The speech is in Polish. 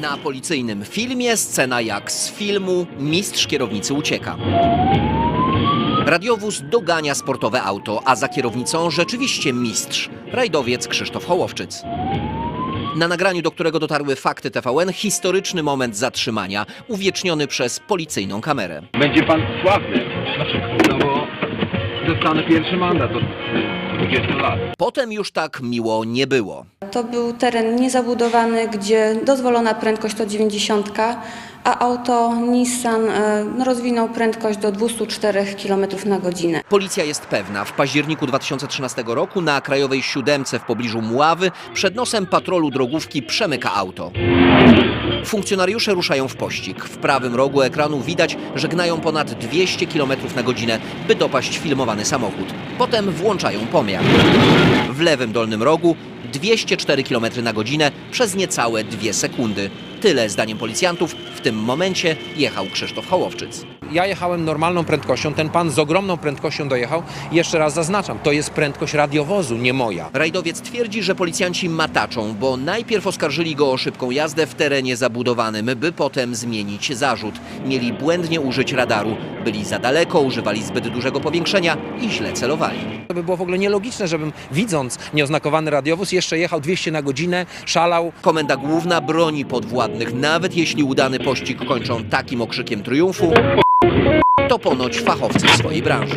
Na policyjnym filmie scena jak z filmu Mistrz kierownicy ucieka. Radiowóz dogania sportowe auto, a za kierownicą rzeczywiście mistrz, rajdowiec Krzysztof Hołowczyc. Na nagraniu, do którego dotarły fakty TVN, historyczny moment zatrzymania, uwieczniony przez policyjną kamerę. Będzie pan sławny. No bo dostanę pierwszy mandat od 20 lat. Potem już tak miło nie było. To był teren niezabudowany, gdzie dozwolona prędkość to 90, a auto Nissan e, no, rozwinął prędkość do 204 km na godzinę. Policja jest pewna, w październiku 2013 roku na krajowej siódemce w pobliżu Mławy przed nosem patrolu drogówki przemyka auto. Funkcjonariusze ruszają w pościg. W prawym rogu ekranu widać, że gnają ponad 200 km na godzinę, by dopaść filmowany samochód. Potem włączają pomiar. W lewym dolnym rogu 204 km na godzinę przez niecałe dwie sekundy. Tyle, zdaniem policjantów, w tym momencie jechał Krzysztof Hołowczyc. Ja jechałem normalną prędkością, ten pan z ogromną prędkością dojechał. Jeszcze raz zaznaczam, to jest prędkość radiowozu, nie moja. Rajdowiec twierdzi, że policjanci mataczą, bo najpierw oskarżyli go o szybką jazdę w terenie zabudowanym, by potem zmienić zarzut. Mieli błędnie użyć radaru, byli za daleko, używali zbyt dużego powiększenia i źle celowali. To by było w ogóle nielogiczne, żebym widząc nieoznakowany radiowóz jeszcze jechał 200 na godzinę, szalał. Komenda główna broni podwładnych, nawet jeśli udany pościg kończą takim okrzykiem triumfu, to ponoć fachowcy w swojej branży.